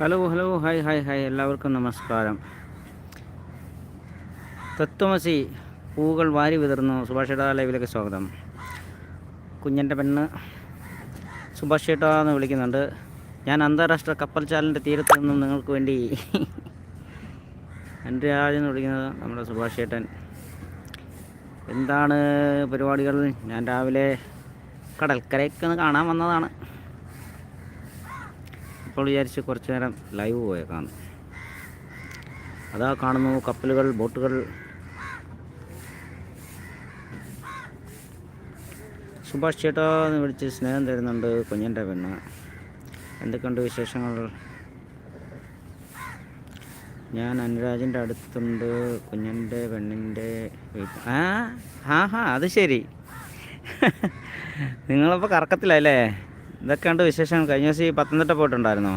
Hello hello hi hi hi എല്ലാവർക്കും നമസ്കാരം. തത്വമസി പൂകൾ വാരി വിതർന്നു സുഭാഷ് ചേട്ടാ ലൈവിലേക്ക് സ്വാഗതം. കുഞ്ഞന്റെ പെണ്ണ് സുഭാഷ് ചേട്ടാ എന്ന് വിളിക്കുന്നുണ്ട്. ഞാൻ അന്താരാഷ്ട്ര കപ്പൽ ചാലിന്റെ തീരത്ത് നിന്നും നിങ്ങൾക്ക് വേണ്ടി എന്റെ ആദ്യം വിളിക്കുന്നത് നമ്മുടെ സുഭാഷ് ചേട്ടൻ എന്താണ് പരിപാടികൾ? ഞാൻ രാവിലെ കടൽക്കരയ്ക്ക് കാണാൻ വന്നതാണ്. ഇപ്പോൾ വിചാരിച്ച് കുറച്ച് നേരം ലൈവ് പോയേക്കാം അതാ കാണുന്നു കപ്പലുകൾ ബോട്ടുകൾ. സുഭാഷ് ചേട്ടാ എന്ന് വിളിച്ച് സ്നേഹം തരുന്നുണ്ട് കുഞ്ഞന്റെ പെണ്ണ്. എന്തൊക്കെയുണ്ട് വിശേഷങ്ങൾ? ഞാൻ അനുരാജിന്റെ അടുത്തുണ്ട് കുഞ്ഞന്റെ പെണ്ണിന്റെ ആ ഹാ ഹാ അത് ശരി. നിങ്ങളപ്പോൾ കറക്കത്തിലല്ലേ ഇതൊക്കെയുണ്ട് വിശേഷം കഴിഞ്ഞ ദിവസം ഈ പത്തനംതിട്ട പോയിട്ടുണ്ടായിരുന്നോ?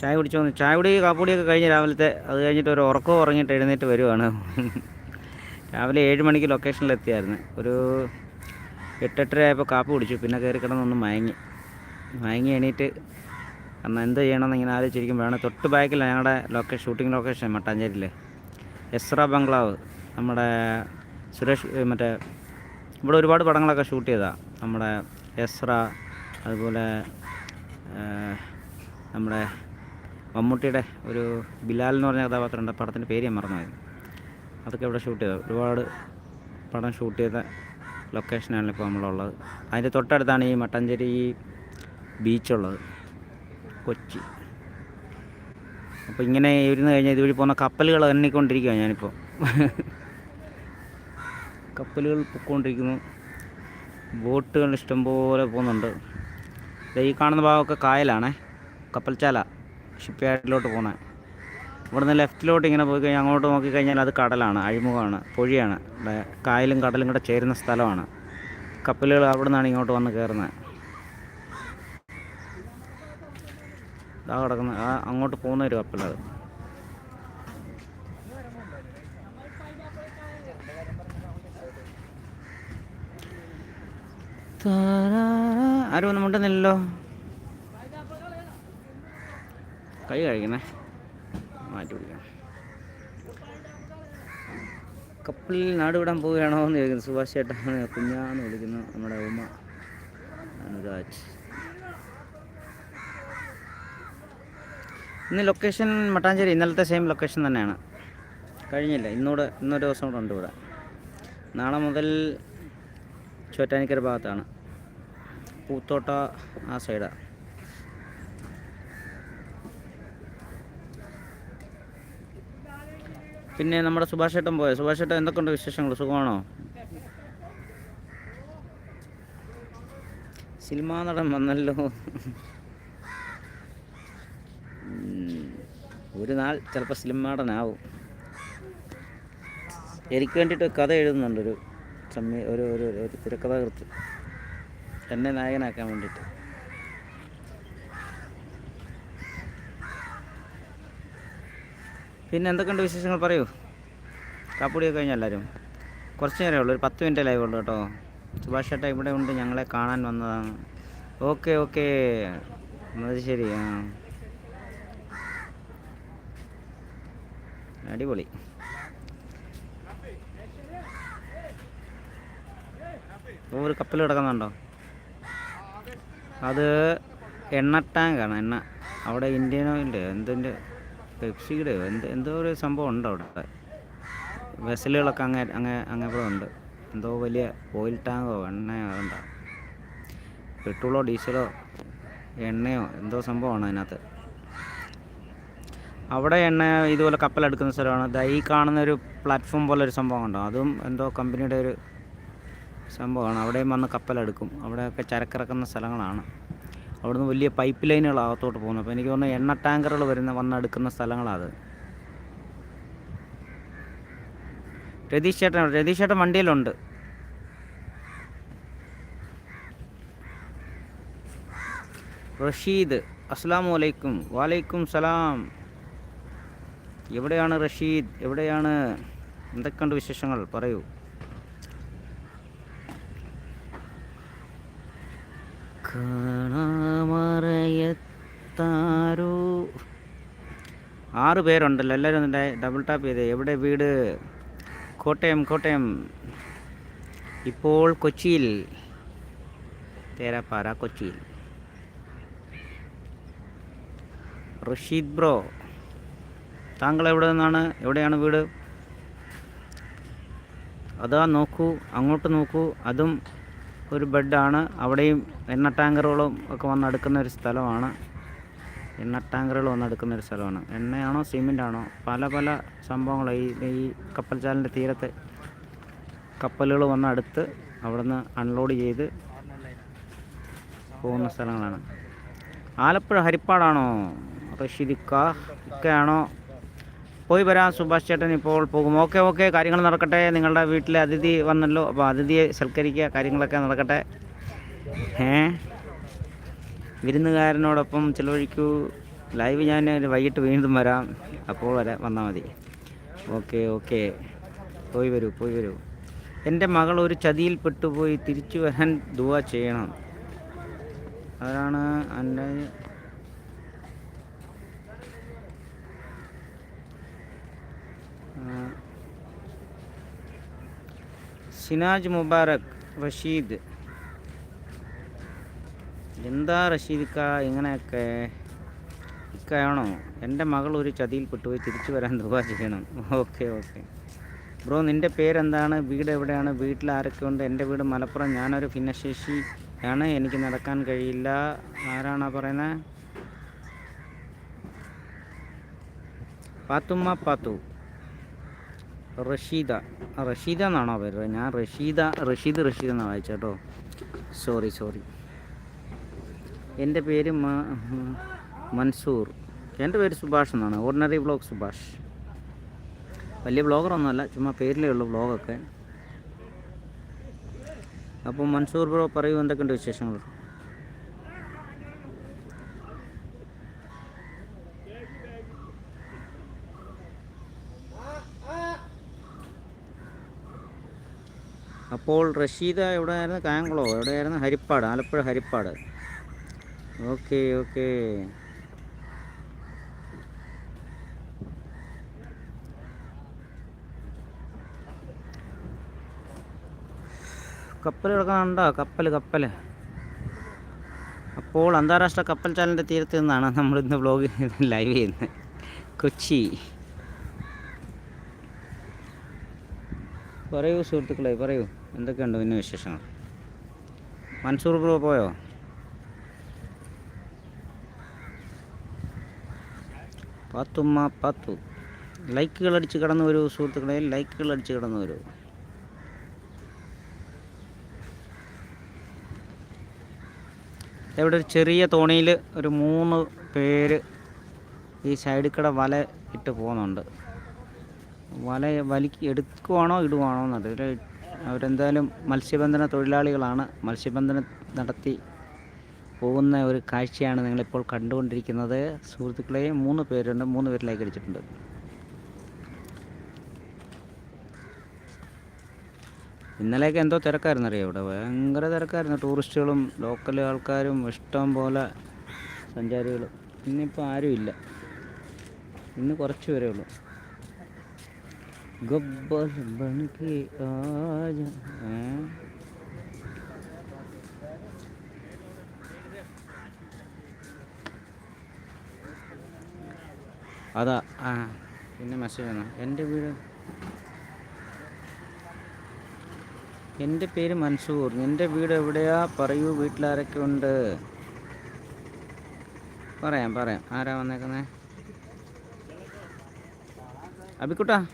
ചായ കുടിച്ചു? വന്നു ചായ കുടി കാപ്പുടിയൊക്കെ കഴിഞ്ഞ് രാവിലത്തെ അത് കഴിഞ്ഞിട്ട് ഒരു ഉറക്കം ഉറങ്ങിയിട്ട് എഴുന്നേറ്റ് വരുവാണ്. രാവിലെ ഏഴ് മണിക്ക് ലൊക്കേഷനിലെത്തിയായിരുന്നു ഒരു എട്ടെട്ടര ആയപ്പോൾ കാപ്പി കുടിച്ചു. പിന്നെ കയറി കിടന്നൊന്ന് മയങ്ങി. മയങ്ങി എണീറ്റ് കാരണം എന്ത് ചെയ്യണമെന്ന് ഇങ്ങനെ ആലോചിച്ചിരിക്കും വേണം തൊട്ട് ബാക്കിലാണ് ഞങ്ങളുടെ ലൊക്കേഷൻ ഷൂട്ടിംഗ് ലൊക്കേഷൻ മട്ടാഞ്ചേരിയിലെ. എസ്ര ബംഗ്ലാവ് നമ്മുടെ സുരേഷ് മറ്റേ ഇവിടെ ഒരുപാട് പടങ്ങളൊക്കെ ഷൂട്ട് ചെയ്തതാണ് നമ്മുടെ എസ്ര അതുപോലെ നമ്മുടെ മമ്മൂട്ടിയുടെ ഒരു ബിലാൽ എന്ന് പറഞ്ഞ കഥാപാത്രമുണ്ട്. പടത്തിന്റെ പേര് ഞാൻ മറന്നുപോയത് അതൊക്കെ ഇവിടെ ഷൂട്ട് ചെയ്തത് ഒരുപാട് പടം ഷൂട്ട് ചെയ്ത ലൊക്കേഷനാണ് ഇപ്പോൾ നമ്മളുള്ളത്. അതിന്റെ തൊട്ടടുത്താണ് ഈ മട്ടഞ്ചേരി ബീച്ചുള്ളത്. കൊച്ചി. അപ്പോൾ ഇങ്ങനെ ഇരുന്ന് കഴിഞ്ഞാൽ ഇതുവഴി പോകുന്ന കപ്പലുകൾ എണ്ണിക്കൊണ്ടിരിക്കുകയാണ് ഞാനിപ്പോൾ കപ്പലുകൾ പൊക്കോണ്ടിരിക്കുന്നു. ബോട്ടുകൾ ഇഷ്ടംപോലെ പോകുന്നുണ്ട്. ഈ കാണുന്ന ഭാഗമൊക്കെ കായലാണേ. കപ്പൽച്ചാല ഷിപ്പ് യാർഡിലോട്ട് പോകുന്നത് ഇവിടുന്ന് ലെഫ്റ്റിലോട്ട് ഇങ്ങനെ പോയി കഴിഞ്ഞാൽ അങ്ങോട്ട് നോക്കിക്കഴിഞ്ഞാൽ അത് കടലാണ് അഴിമുഖമാണ് പൊഴിയാണ്. കായലും കടലും കൂടെ ചേരുന്ന സ്ഥലമാണ്. കപ്പലുകൾ അവിടെ നിന്നാണ് ഇങ്ങോട്ട് വന്ന് കയറുന്നത്. ഇതാ കിടക്കുന്ന ആ അങ്ങോട്ട് പോകുന്ന ഒരു കപ്പലത് ആരും ഒന്നും മുട്ടുന്നില്ലല്ലോ? കൈ കഴിക്കണേ മാറ്റി പിടിക്കണം നാട് വിടാൻ പോവുകയാണോ എന്ന് ചോദിക്കുന്നു. സുഭാഷ് ചേട്ടാണ് കുഞ്ഞാന്ന് വിളിക്കുന്നു. നമ്മുടെ ഉമ്മ അനുരാജ്. ഇന്ന് ലൊക്കേഷൻ മട്ടാഞ്ചേരി ഇന്നലത്തെ സെയിം ലൊക്കേഷൻ തന്നെയാണ്. കഴിഞ്ഞില്ല ഇന്നൂടെ ഇന്നൊരു ദിവസം കൂടെ ഉണ്ട് ഇവിടെ. നാളെ മുതൽ ചോറ്റാനിക്കര ഭാഗത്താണ്. പൂത്തോട്ട ആ സൈഡാണ് പിന്നെ നമ്മുടെ സുഭാഷ് ഏട്ടൻ പോയോ? സുഭാഷ് ഏട്ടൻ എന്തൊക്കെയുണ്ട് വിശേഷങ്ങൾ സുഖമാണോ? സിനിമാ നടൻ വന്നല്ലോ. ഒരു നാൾ ചിലപ്പോൾ സിനിമാടനാവും എനിക്ക് വേണ്ടിയിട്ട് കഥ എഴുതുന്നുണ്ട് ഒരു സമയ ഒരു ഒരു ഒരു തിരക്കഥാകൃത്ത് എന്നെ നായകനാക്കാൻ വേണ്ടിയിട്ട്. പിന്നെ എന്തൊക്കെയുണ്ട് വിശേഷങ്ങൾ പറയൂ. കാപ്പുടിയൊക്കെ കഴിഞ്ഞ എല്ലാവരും കുറച്ച് നേരമേ ഉള്ളൂ ഒരു പത്ത് മിനിറ്റ് ലൈവ് ഉള്ളൂ കേട്ടോ. സുഭാഷ് ചേട്ടാ ഇവിടെ ഉണ്ട് ഞങ്ങളെ കാണാൻ വന്നതാണ്. Okay okay. അത് ശരി ആ. അടിപൊളി. ഒരു കപ്പൽ കിടക്കുന്നുണ്ടോ? അത് എണ്ണ ടാങ്കാണ് എണ്ണ. അവിടെ ഇന്ത്യൻ ഓയിലിന്റെ എന്തിന്റെ പെപ്സിയുടെ എന്ത് എന്തോ ഒരു സംഭവം ഉണ്ട് അവിടെ? വെസലുകളൊക്കെ അങ്ങേ അങ്ങേ അങ്ങേപ്പുറം ഉണ്ട്. എന്തോ വലിയ ഓയിൽ ടാങ്കോ എണ്ണയോ അതുണ്ടോ പെട്രോളോ ഡീസലോ എണ്ണയോ എന്തോ സംഭവമാണ് അതിനകത്ത്. അവിടെ എണ്ണ ഇതുപോലെ കപ്പലെടുക്കുന്ന സ്ഥലമാണ്. ദാ ഈ കാണുന്ന ഒരു പ്ലാറ്റ്ഫോം പോലെ ഒരു സംഭവം ഉണ്ടോ അതും എന്തോ കമ്പനിയുടെ ഒരു സംഭവമാണ്. അവിടെയും വന്ന് കപ്പലെടുക്കും. അവിടെയൊക്കെ ചരക്കിറക്കുന്ന സ്ഥലങ്ങളാണ്. അവിടുന്ന് വലിയ പൈപ്പ് ലൈനുകൾ അകത്തോട്ട് പോകുന്നു അപ്പോൾ എനിക്ക് തോന്നുന്നു എണ്ണ ടാങ്കറുകൾ വരുന്ന വന്നെടുക്കുന്ന സ്ഥലങ്ങളാണ് രതീഷ് ചേട്ടൻ രതീഷ് ചേട്ടൻ വണ്ടിയിലുണ്ട്. റഷീദ് അസ്സാം വലൈക്കും വാലൈക്കും സലാം. എവിടെയാണ് റഷീദ്? എവിടെയാണ്? എന്തൊക്കെയുണ്ട് വിശേഷങ്ങൾ? പറയൂ. കാണാമറയത്താരോ? ആറ് പേരുണ്ടല്ലോ. എല്ലാവരും ഒന്ന് ഡബിൾ ടാപ്പ് ചെയ്തേ. എവിടെ വീട്? കോട്ടയം കോട്ടയം. ഇപ്പോൾ കൊച്ചിയിൽ. തേരാപ്പാറ കൊച്ചിയിൽ. റഷീദ് ബ്രോ. താങ്കൾ എവിടെ നിന്നാണ് എവിടെയാണ് വീട്? അതാ നോക്കൂ അങ്ങോട്ട് നോക്കൂ. അതും ഒരു ബെഡാണ്. അവിടെയും എണ്ണ ടാങ്കറുകളും ഒക്കെ വന്നെടുക്കുന്ന ഒരു സ്ഥലമാണ്. എണ്ണ ടാങ്കറുകൾ വന്നെടുക്കുന്ന ഒരു സ്ഥലമാണ്. എണ്ണയാണോ സിമെന്റാണോ പല പല സംഭവങ്ങൾ ഈ ഈ കപ്പൽച്ചാലിന്റെ തീരത്ത് കപ്പലുകൾ വന്നെടുത്ത് അവിടുന്ന് അൺലോഡ് ചെയ്ത് പോകുന്ന സ്ഥലങ്ങളാണ്. ആലപ്പുഴ ഹരിപ്പാടാണോ? റഷീദിക്ക ഒക്കെയാണോ പോയി വരാം സുഭാഷ് ചേട്ടൻ ഇപ്പോൾ പോകും. ഓക്കെ ഓക്കെ കാര്യങ്ങൾ നടക്കട്ടെ. നിങ്ങളുടെ വീട്ടിലെ അതിഥി വന്നല്ലോ. അപ്പോൾ അതിഥിയെ സൽക്കരിക്കുക കാര്യങ്ങളൊക്കെ നടക്കട്ടെ. ഏ? വിരുന്നുകാരനോടൊപ്പം ചിലവഴിക്കൂ. ലൈവ് ഞാൻ വൈകിട്ട് വീണ്ടും വരാം. അപ്പോൾ വരെ വന്നാൽ മതി. Okay okay. പോയി വരൂ പോയി വരൂ. എന്റെ മകൾ ഒരു ചതിയിൽ പെട്ടുപോയി തിരിച്ചു വരാൻ ദുവ ചെയ്യണം. അതാണ് എന്റെ സിനാജ് മുബാറക് റഷീദ്. എന്താ റഷീദിക്ക ഇങ്ങനെയൊക്കെ? ഇക്കയാണോ? എന്റെ മകൾ ഒരു ചതിയിൽ പെട്ടുപോയി തിരിച്ചു വരാൻ ദുബാ ചെയ്യണം. Okay okay. ബ്രോ നിന്റെ പേരെന്താണ്? വീട് എവിടെയാണ്? വീട്ടിൽ ആരൊക്കെ ഉണ്ട്? എന്റെ വീട് മലപ്പുറം. ഞാനൊരു ഭിന്നശേഷി ആണ്. എനിക്ക് നടക്കാൻ കഴിയില്ല. ആരാണാ പറയുന്നത് പാത്തുമ്മ പാത്തു. റഷീദ. റഷീദ എന്നാണോ പേര്? ഞാൻ റഷീദ റഷീദ് റഷീദ് എന്നാണ് വായിച്ചേട്ടോ സോറി സോറി എന്റെ പേര് മൻസൂർ. എന്റെ പേര് സുഭാഷ് എന്നാണ്. Ordinary blog Subhash. വലിയ ബ്ലോഗറൊന്നുമല്ല ചുമ്മാ പേരിലേ ഉള്ളൂ ബ്ലോഗൊക്കെ അപ്പോൾ മൻസൂർ ബ്രോ പറയൂ എന്തൊക്കെയുണ്ട് വിശേഷങ്ങൾ? അപ്പോൾ റഷീദ എവിടെയായിരുന്നു? കായംകുളമോ എവിടെയായിരുന്നു? ഹരിപ്പാട്. ആലപ്പുഴ ഹരിപ്പാട്. Okay okay. കപ്പൽ കിടക്കാനുണ്ടോ കപ്പൽ കപ്പൽ അപ്പോൾ അന്താരാഷ്ട്ര കപ്പൽ ചാലിന്റെ തീരത്ത് നിന്നാണ് നമ്മൾ ഇന്ന് വ്ലോഗ് ലൈവ് ചെയ്യുന്നത്. കൊച്ചി. പറയൂ സുഹൃത്തുക്കളെ പറയൂ. എന്തൊക്കെയുണ്ട് പിന്നെ വിശേഷങ്ങൾ? മൻസൂർ ബ്രോ പോയോ? പാത്തുമ്മ പത്തു. ലൈക്കുകൾ അടിച്ച് കടന്നു വരൂ സുഹൃത്തുക്കളെ. ലൈക്കുകൾ അടിച്ച് കടന്നു വരൂ. ഇവിടെ ഒരു ചെറിയ തോണിയിൽ ഒരു മൂന്ന് പേര് ഈ സൈഡിൽ കൂടെ വല ഇട്ട് പോകുന്നുണ്ട്. വല വലിക്ക് എടുക്കുവാണോ ഇടുവാണോ എന്നറിയില്ല. അവരെന്തായാലും മത്സ്യബന്ധന തൊഴിലാളികളാണ്. മത്സ്യബന്ധനം നടത്തി പോകുന്ന ഒരു കാഴ്ചയാണ് നിങ്ങളിപ്പോൾ കണ്ടുകൊണ്ടിരിക്കുന്നത്. സുഹൃത്തുക്കളെ മൂന്ന് പേരുണ്ട്. മൂന്ന് പേരിലേക്ക് അടിച്ചിട്ടുണ്ട്. ഇന്നലെയൊക്കെ എന്തോ തിരക്കായിരുന്നു അറിയാം? ഇവിടെ ഭയങ്കര തിരക്കായിരുന്നു. ടൂറിസ്റ്റുകളും ലോക്കൽ ആൾക്കാരും ഇഷ്ടം പോലെ സഞ്ചാരികളും. ഇന്നിപ്പോൾ ആരുമില്ല ഇന്ന് കുറച്ച് പേരേ ഉള്ളൂ. ഗബ്ബർ बन के आज അതാ ആ പിന്നെ മെസ്സേജ് വന്നു. എന്റെ വീട്. എന്റെ പേര് മൻസൂർ. എന്റെ വീട് എവിടെയാ? പറയൂ വീട്ടിലാരൊക്കെ ഉണ്ട്? പറയാം പറയാം. ആരാ വന്നേക്കുന്നേ? അബിക്കുട്ടാ.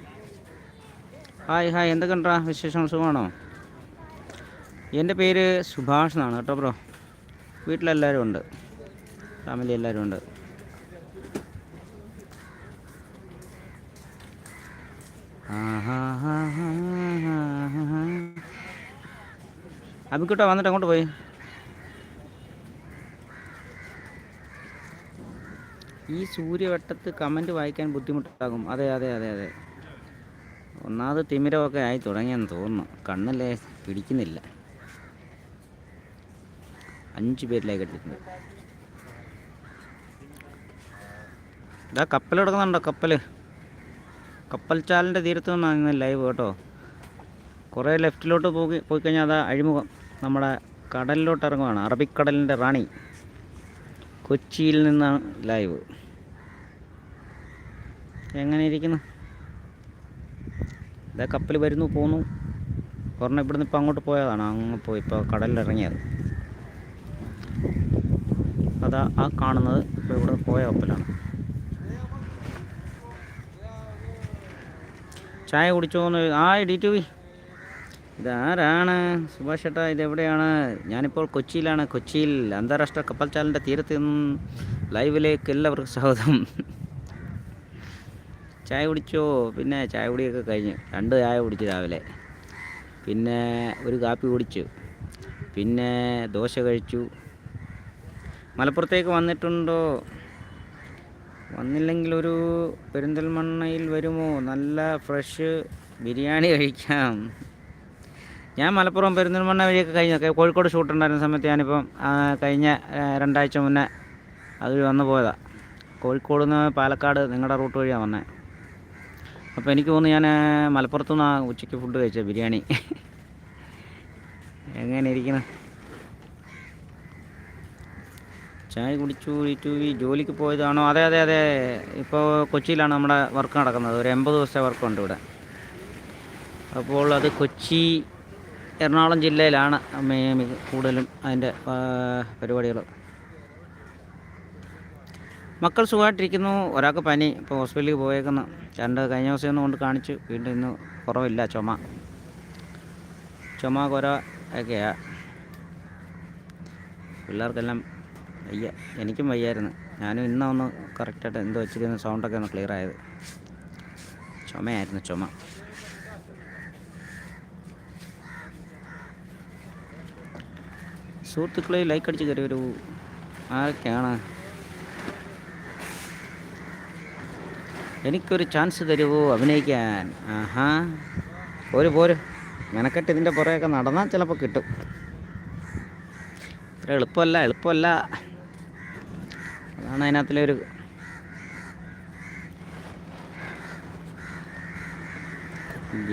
Hi hi. എന്തൊക്കെയുണ്ടാ വിശേഷം സുഖമാണോ? എന്റെ പേര് സുഭാഷ് എന്നാണ് കേട്ടോ ബ്രോ. വീട്ടിലെല്ലാവരും ഉണ്ട്. ഫാമിലി എല്ലാവരും ഉണ്ട്. അബിക്കുട്ടാ വന്നിട്ട് അങ്ങോട്ട് പോയി. ഈ സൂര്യവട്ടത്ത് കമന്റ് വായിക്കാൻ ബുദ്ധിമുട്ടാകും. അതെ അതെ അതെ അതെ. ഒന്നാമത് തിമിരമൊക്കെ ആയി തുടങ്ങിയെന്ന് തോന്നുന്നു. കണ്ണല്ലേ പിടിക്കുന്നില്ല. അഞ്ച് പേര് എടുത്തിട്ടുണ്ട്. ഇതാ കപ്പൽ കിടക്കുന്നുണ്ടോ കപ്പൽ കപ്പൽ ചാലിന്റെ തീരത്ത് നിന്നാണ് ഇന്ന് ലൈവ് കേട്ടോ. കുറേ ലെഫ്റ്റിലോട്ട് പോയി പോയി കഴിഞ്ഞാൽ അതാ അഴിമുഖം. നമ്മുടെ കടലിലോട്ട് ഇറങ്ങുവാണ്. അറബിക്കടലിന്റെ റാണി. കൊച്ചിയിൽ നിന്നാണ് ലൈവ് എങ്ങനെ ഇരിക്കുന്നു? ഇതാ കപ്പൽ വരുന്നു പോന്നു. ഒരെണ്ണം ഇവിടുന്ന് ഇപ്പോൾ അങ്ങോട്ട് പോയതാണ്. അങ്ങ് പോയി. ഇപ്പോൾ കടലിലിറങ്ങിയത്. അതാ ആ കാണുന്നത്. ഇപ്പോൾ ഇവിടുന്ന് പോയ കപ്പലാണ്. ചായ കുടിച്ചോന്ന്. ആ ഡി ടു ഇതാരാണ്? സുഭാഷ് ചേട്ടാ ഇതെവിടെയാണ്? ഞാനിപ്പോൾ കൊച്ചിയിലാണ്. കൊച്ചിയിൽ അന്താരാഷ്ട്ര കപ്പൽച്ചാലിന്റെ തീരത്ത് നിന്നും ലൈവിലേക്ക് എല്ലാവർക്കും സ്വാഗതം. ചായ കുടിച്ചോ? പിന്നെ ചായ കുടിയൊക്കെ കഴിഞ്ഞു. രണ്ട് ചായ കുടിച്ചു രാവിലെ. പിന്നെ ഒരു കാപ്പി കുടിച്ചു. പിന്നെ ദോശ കഴിച്ചു. മലപ്പുറത്തേക്ക് വന്നിട്ടുണ്ടോ? വന്നില്ലെങ്കിൽ ഒരു പെരിന്തൽമണ്ണയിൽ വരുമോ? നല്ല ഫ്രഷ് ബിരിയാണി കഴിക്കാം. ഞാൻ മലപ്പുറം പെരിന്തൽമണ്ണ വഴിയൊക്കെ കഴിഞ്ഞ. കോഴിക്കോട് ഷൂട്ട് ഉണ്ടായിരുന്ന സമയത്ത് ഞാനിപ്പം കഴിഞ്ഞ രണ്ടാഴ്ച മുന്നേ അത് വന്നു പോയതാണ് കോഴിക്കോട് നിന്ന് പാലക്കാട് നിങ്ങളുടെ റൂട്ട് വഴിയാണ് വന്നത് അപ്പോൾ എനിക്ക് തോന്നുന്നു ഞാൻ മലപ്പുറത്തു നിന്നാണ് ഉച്ചയ്ക്ക് ഫുഡ് കഴിച്ചത് ബിരിയാണി. എങ്ങനെ ഇരിക്കണം? ചായ കുടിച്ചു കുടിച്ചു ഈ ജോലിക്ക് പോയതാണോ? അതെ അതെ അതെ. ഇപ്പോൾ കൊച്ചിയിലാണ് നമ്മുടെ വർക്ക് നടക്കുന്നത്. ഒരു എൺപത് ദിവസത്തെ വർക്കുണ്ട് ഇവിടെ. അപ്പോൾ അത് കൊച്ചി എറണാകുളം ജില്ലയിലാണ് കൂടുതലും അതിന്റെ പരിപാടികൾ. മക്കൾ സുഖമായിട്ടിരിക്കുന്നു. ഒരാൾക്ക് പനി ഇപ്പോൾ ഹോസ്പിറ്റലിൽ പോയേക്കുന്നു. രണ്ട് കഴിഞ്ഞ ദിവസം ഒന്ന് കൊണ്ട് കാണിച്ചു. വീണ്ടും ഇന്ന് കുറവില്ല ചുമ. ചുമ കുര ഒക്കെയാ. പിള്ളേർക്കെല്ലാം വയ്യ. എനിക്കും വയ്യായിരുന്നു. ഞാനും ഇന്നൊന്ന് കറക്റ്റായിട്ട് എന്തോ വെച്ചിരുന്ന സൗണ്ടൊക്കെ ഒന്ന് ക്ലിയർ ആയത്. ചുമയായിരുന്നു ചുമ. സുഹൃത്തുക്കളെ ലൈക്ക് അടിച്ച് കയറി വരൂ ആരൊക്കെയാണ്? എനിക്കൊരു ചാൻസ് തരുമോ അഭിനയിക്കാൻ. ആഹാ. പോര് പോര്. മെനക്കെട്ട് ഇതിന്റെ പുറകെയൊക്കെ നടന്നാൽ ചിലപ്പോൾ കിട്ടും. ഇത്ര എളുപ്പമല്ല എളുപ്പമല്ല. അതാണ് അതിനകത്തിലെ ഒരു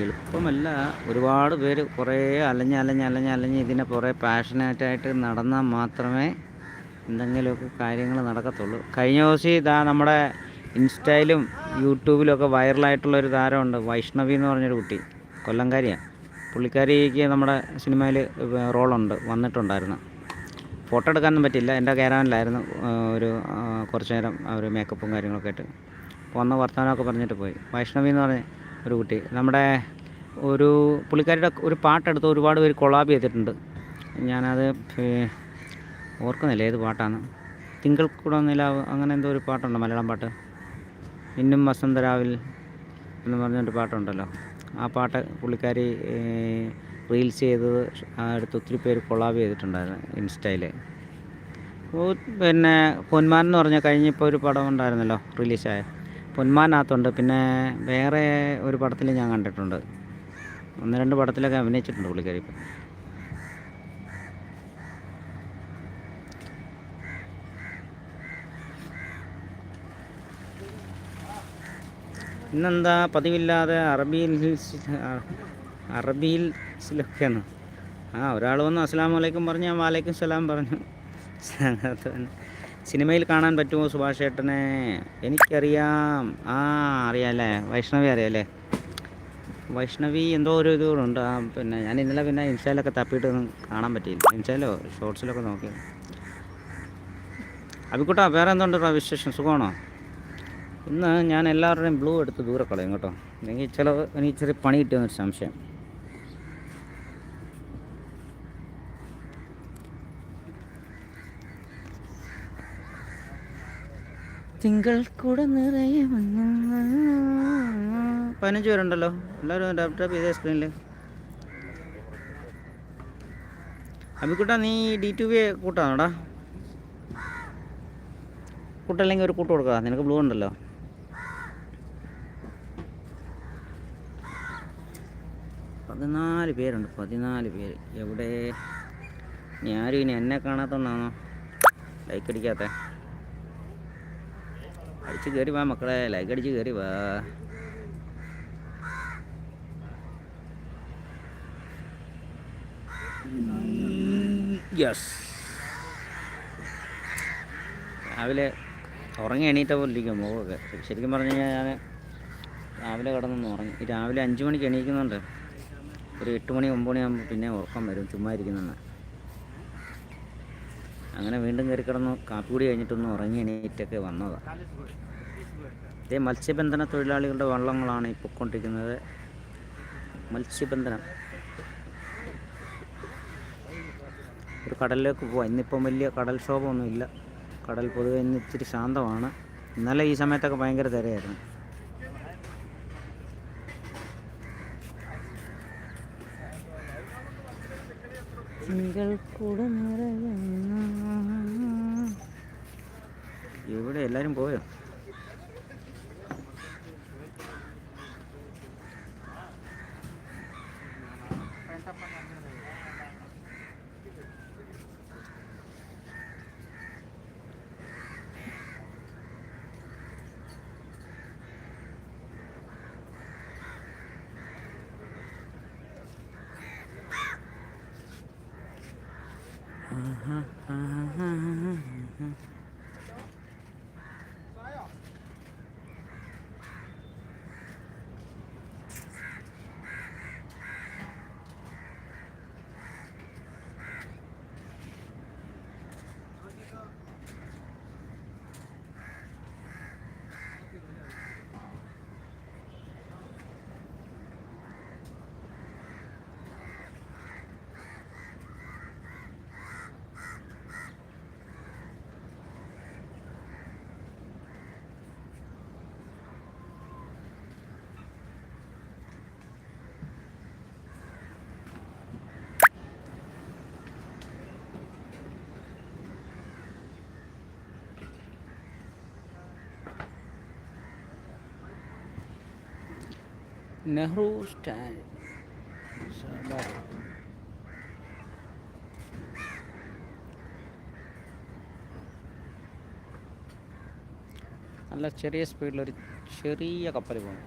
എളുപ്പമല്ല. ഒരുപാട് പേര് കുറേ അലഞ്ഞ് അലഞ്ഞ് അലഞ്ഞ് അലഞ്ഞ് ഇതിനെ കുറേ പാഷനേറ്റായിട്ട് നടന്നാൽ മാത്രമേ എന്തെങ്കിലുമൊക്കെ കാര്യങ്ങൾ നടക്കത്തുള്ളൂ. കഴിഞ്ഞ ദിവസം ഇതാ നമ്മുടെ ഇൻസ്റ്റയിലും യൂട്യൂബിലും ഒക്കെ വൈറലായിട്ടുള്ള ഒരു താരമുണ്ട് വൈഷ്ണവി എന്ന് പറഞ്ഞൊരു കുട്ടി. കൊല്ലംകാരിയാണ്. പുള്ളിക്കാരിക്ക് നമ്മുടെ സിനിമയിൽ റോളുണ്ട്. വന്നിട്ടുണ്ടായിരുന്നു. ഫോട്ടോ എടുക്കാനൊന്നും പറ്റില്ല എന്റെ ക്യാരവനിലായിരുന്നു ഒരു കുറച്ച് നേരം അവർ മേക്കപ്പും കാര്യങ്ങളൊക്കെ ആയിട്ട്. വന്ന് വർത്തമാനമൊക്കെ പറഞ്ഞിട്ട് പോയി. വൈഷ്ണവി എന്ന് പറഞ്ഞ ഒരു കുട്ടി. നമ്മുടെ ഒരു പുള്ളിക്കാരിയുടെ ഒരു പാട്ടെടുത്ത് ഒരുപാട് പേര് കൊളാബ് ചെയ്തിട്ടുണ്ട്. ഞാനത് ഓർക്കുന്നില്ല ഏത് പാട്ടാണ്. തിങ്കൾ കൂടെ നിലാവ് അങ്ങനെ എന്തോ ഒരു പാട്ടുണ്ട് മലയാളം പാട്ട്. ഇന്നും വസന്തരാവിൽ എന്ന് പറഞ്ഞൊരു പാട്ടുണ്ടല്ലോ. ആ പാട്ട് പുള്ളിക്കാരി റീൽസ് ചെയ്തത് അടുത്ത് ഒത്തിരി പേര് കൊളാബ് ചെയ്തിട്ടുണ്ടായിരുന്നു ഇൻസ്റ്റയിൽ പിന്നെ പൊന്മാൻ എന്ന് പറഞ്ഞാൽ കഴിഞ്ഞപ്പോൾ ഒരു പടം ഉണ്ടായിരുന്നല്ലോ റിലീസായ. പൊന്മാനകത്തുണ്ട്. പിന്നെ വേറെ ഒരു പടത്തിൽ ഞാൻ കണ്ടിട്ടുണ്ട്. ഒന്ന് രണ്ട് പടത്തിലൊക്കെ അഭിനയിച്ചിട്ടുണ്ട് പുള്ളിക്കാരി ഇപ്പം. ഇന്നെന്താ പതിവില്ലാതെ അറബിയിൽ ഹിൽസ് അറബിയിൽസിലൊക്കെയാണ് ആ ഒരാൾ വന്ന് അസ്സാം വലൈക്കും പറഞ്ഞു ഞാൻ വാലൈക്കും സലാം പറഞ്ഞു. സിനിമയിൽ കാണാൻ പറ്റുമോ സുഭാഷ് ഏട്ടനെ? എനിക്കറിയാം. ആ അറിയാമല്ലേ വൈഷ്ണവി അറിയാമല്ലേ വൈഷ്ണവി എന്തോ ഒരു ഇതുകൂടുണ്ട്. ആ പിന്നെ ഞാൻ ഇന്നലെ പിന്നെ ഇൻസ്റ്റയിലൊക്കെ തപ്പിയിട്ട് ഒന്നും കാണാൻ പറ്റിയില്ല. ഇൻസ്റ്റയിലോ? ഷോർട്സിലൊക്കെ നോക്കി അഭിക്കുട്ടാ വേറെ എന്തുണ്ട് വിശേഷം? സുഖമാണോ? ഇന്ന് ഞാൻ എല്ലാവരുടെയും ബ്ലൂ എടുത്ത് ദൂരെ കളയും കേട്ടോ. അല്ലെങ്കിൽ ചില എനിക്ക് ചെറിയ പണി കിട്ടിയെന്നൊരു സംശയം. തിങ്കൾ കൂടെ നിറയെ പതിനഞ്ച് പേരുണ്ടല്ലോ. എല്ലാവരും ലാപ്ടോപ്പ് ടാപ്പ് ചെയ്തേ സ്ക്രീനിൽ അബിക്കുട്ടാ നീ ഡി ടു ബി കൂട്ടാണോടാ? കൂട്ടല്ലെങ്കിൽ ഒരു കൂട്ട് കൊടുക്കാം. നിനക്ക് ബ്ലൂ ഉണ്ടല്ലോ. പതിനാല് പേരുണ്ട് പതിനാല് പേര്. എവിടെ? ആരും ഇനി എന്നെ കാണാത്തോണ്ടാണോ ലൈക്ക് അടിക്കാത്ത. അടിച്ച് കയറി വാ മക്കളെ ലൈക്ക് അടിച്ച് കയറി വാ. യെസ് രാവിലെ ഉറങ്ങി എണീറ്റ പോലെ ഇരിക്കും മുഖമൊക്കെ ശരിക്കും പറഞ്ഞു കഴിഞ്ഞാൽ ഞാൻ രാവിലെ കിടന്നൊന്ന് ഉറങ്ങി. രാവിലെ അഞ്ച് മണിക്ക് എണീക്കുന്നുണ്ട്. ഒരു എട്ട് മണി ഒമ്പത് മണിയാകുമ്പോൾ പിന്നെ ഉറക്കം വരും ചുമ്മാ ഇരിക്കുന്നെന്ന്. അങ്ങനെ വീണ്ടും കയറി കിടന്നു. കാപ്പി കൂടി കഴിഞ്ഞിട്ടൊന്ന് ഉറങ്ങി എണീറ്റൊക്കെ വന്നതാണ് ഇതേ മത്സ്യബന്ധന തൊഴിലാളികളുടെ വള്ളങ്ങളാണ് ഈ പൊക്കൊണ്ടിരിക്കുന്നത് മത്സ്യബന്ധനം. ഒരു കടലിലേക്ക് പോവാം. ഇന്നിപ്പം വലിയ കടൽ ഇല്ല കടൽ പൊതുവെ ഇന്ന് ഇച്ചിരി ശാന്തമാണ്. ഇന്നലെ ഈ സമയത്തൊക്കെ ഭയങ്കര തിരയായിരുന്നു. തിങ്കൾ കൂടെ നിറയുന്ന എവിടെ എല്ലാരും പോയോ നെഹ്റു സ്റ്റാൻഡ് നല്ല ചെറിയ സ്പീഡിലൊരു ചെറിയ കപ്പൽ പോകുന്നു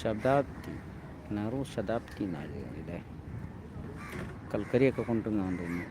ശതാബ്ദി നെഹ്റു ശതാബ്ദി എന്നാണ് ഇല്ലേ കൽക്കരിയൊക്കെ കൊണ്ടുവന്നാന്ന് തോന്നുന്നു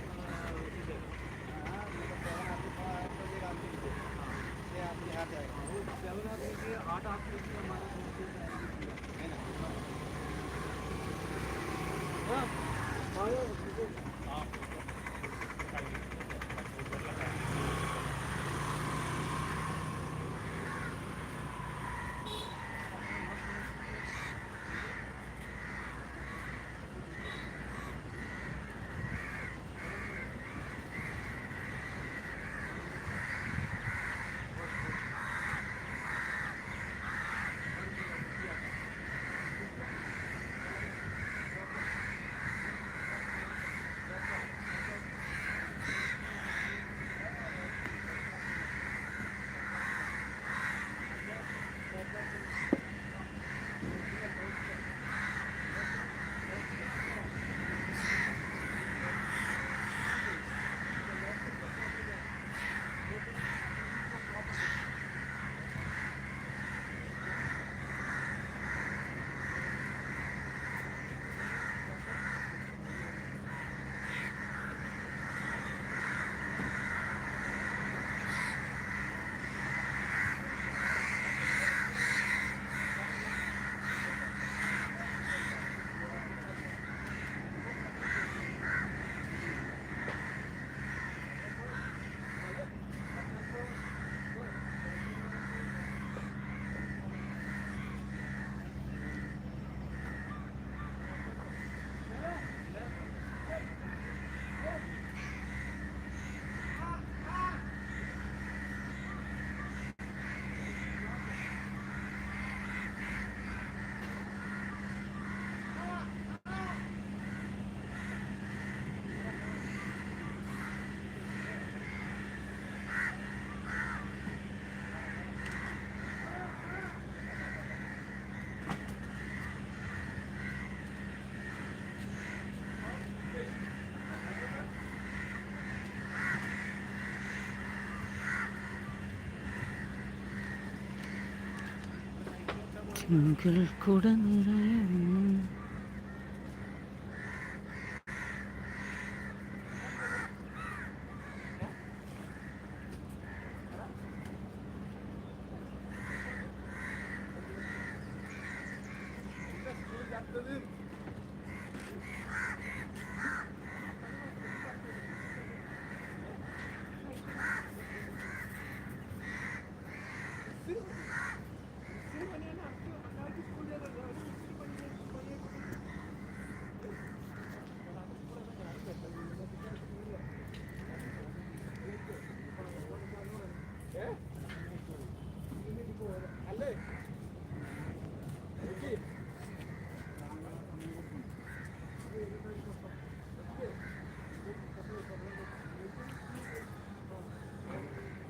நங்கள் கூட நிறைய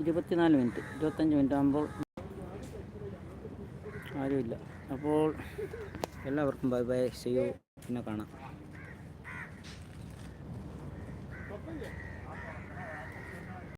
ഇരുപത്തിനാല് മിനിറ്റ് ഇരുപത്തഞ്ച് മിനിറ്റ് ആകുമ്പോൾ ആരുമില്ല. അപ്പോൾ എല്ലാവർക്കും ബൈ ബൈ ചെയ്യൂ പിന്നെ കാണാം.